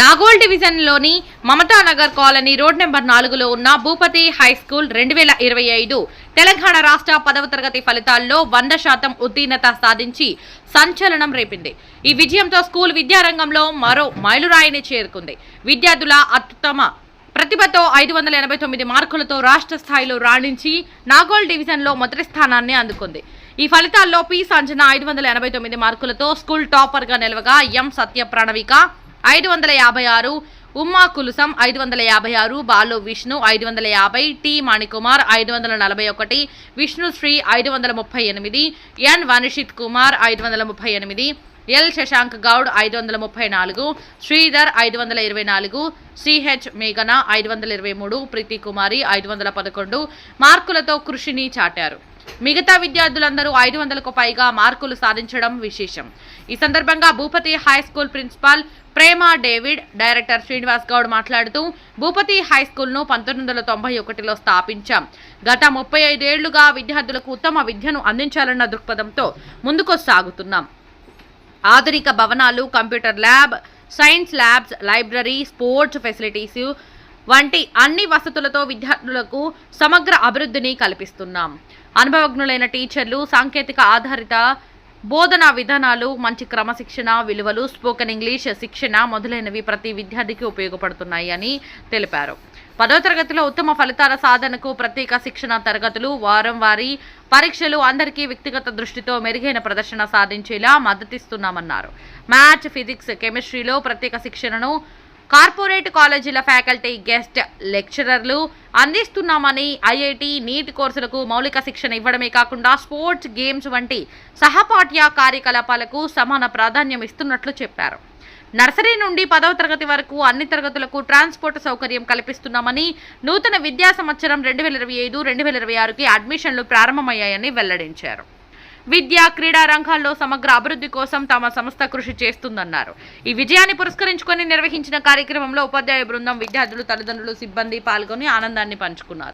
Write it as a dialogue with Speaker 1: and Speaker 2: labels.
Speaker 1: నాగోల్ డివిజన్లోని మమతానగర్ colony road number నాలుగులో ఉన్న భూపతి హై స్కూల్ రెండు వేల ఇరవై ఐదు తెలంగాణ రాష్ట్ర పదవ తరగతి ఫలితాల్లో వంద శాతం ఉత్తీర్ణత సాధించి సంచలనం రేపింది. ఈ విజయంతో స్కూల్ విద్యారంగంలో మరో మైలురాయిని చేరుకుంది. విద్యార్థుల అత్యుత్తమ ప్రతిభతో ఐదు వందల ఎనభై తొమ్మిది మార్కులతో రాష్ట్ర స్థాయిలో రాణించి నాగోల్ డివిజన్లో మొదటి స్థానాన్ని అందుకుంది. ఈ ఫలితాల్లో పి. సంజన ఐదు వందల ఎనభై తొమ్మిది మార్కులతో స్కూల్ టాపర్గా నిలవగా ఎం. సత్య ప్రణవిక ఐదు వందల యాభై ఆరు ఉమ్మా కులుసం ఐదు వందల యాభై ఆరు బాలు విష్ణు ఐదు వందల యాభై టి మణికుమార్ ఐదు వందల నలభై ఒకటి విష్ణుశ్రీ ఐదు వందల ముప్పై ఎనిమిది ఎన్ వనిషిత్ కుమార్ ఐదు వందల ముప్పై ఎనిమిది ఎల్ శశాంక్ గౌడ్ ఐదు వందల ముప్పై నాలుగు శ్రీధర్ ఐదు వందల ఇరవై నాలుగు సిహెచ్ మేఘన ఐదు వందల ఇరవై మూడు ప్రీతి కుమారి ఐదు వందల పదకొండు మార్కులతో కృషిని చాటారు మిగతా విద్యార్థులందరూ ఐదు వందలకు పైగా మార్కులు సాధించడం విశేషం ఈ సందర్భంగా Bhupathi high school principal Prema David director Srinivas Goud మాట్లాడుతూ భూపతి హై స్కూల్ను పంతొమ్మిది వందల తొంభై ఒకటిలో స్థాపించాం. గత ముప్పై ఐదేళ్ళుగా విద్యార్థులకు ఉత్తమ విద్యను అందించాలన్న దృక్పథంతో ముందుకు సాగుతున్నాం. ఆధునిక భవనాలు computer lab science labs library sports facilities వంటి అన్ని వసతులతో విద్యార్థులకు సమగ్ర అభివృద్ధిని కల్పిస్తున్నాం. అనుభవజ్ఞులైన టీచర్లు సాంకేతిక ఆధారిత బోధనా విధానాలు మంచి క్రమశిక్షణ విలువలు స్పోకెన్ ఇంగ్లీష్ శిక్షణ మొదలైనవి ప్రతి విద్యార్థికి ఉపయోగపడుతున్నాయి అని తెలిపారు. పదో తరగతిలో ఉత్తమ ఫలితాల సాధనకు ప్రత్యేక శిక్షణ తరగతులు వారం వారీ పరీక్షలు అందరికీ వ్యక్తిగత దృష్టితో మెరుగైన ప్రదర్శన సాధించేలా మద్దతిస్తున్నామన్నారు. మ్యాథ్ ఫిజిక్స్ కెమిస్ట్రీలో ప్రత్యేక శిక్షణను కార్పొరేట్ కాలేజీల ఫ్యాకల్టీ గెస్ట్ లెక్చరర్లు అందిస్తున్నామని ఐఐటి నీట్ కోర్సులకు మౌలిక శిక్షణ ఇవ్వడమే కాకుండా స్పోర్ట్స్ గేమ్స్ వంటి సహపాఠ్య కార్యకలాపాలకు సమాన ప్రాధాన్యం ఇస్తున్నట్లు చెప్పారు. నర్సరీ నుండి పదవ తరగతి వరకు అన్ని తరగతులకు ట్రాన్స్పోర్ట్ సౌకర్యం కల్పిస్తున్నామని నూతన విద్యా సంవత్సరం రెండు వేల ఇరవై ఐదు రెండు వేల ఇరవై ఆరుకి అడ్మిషన్లు ప్రారంభమయ్యాయని వెల్లడించారు. విద్య క్రీడా రంగాల్లో సమగ్ర అభివృద్ధి కోసం తమ సంస్థ కృషి చేస్తుందన్నారు. ఈ విజయాన్ని పురస్కరించుకొని నిర్వహించిన కార్యక్రమంలో ఉపాధ్యాయ బృందం విద్యార్థులు తల్లిదండ్రులు సిబ్బంది పాల్గొని ఆనందాన్ని పంచుకున్నారు.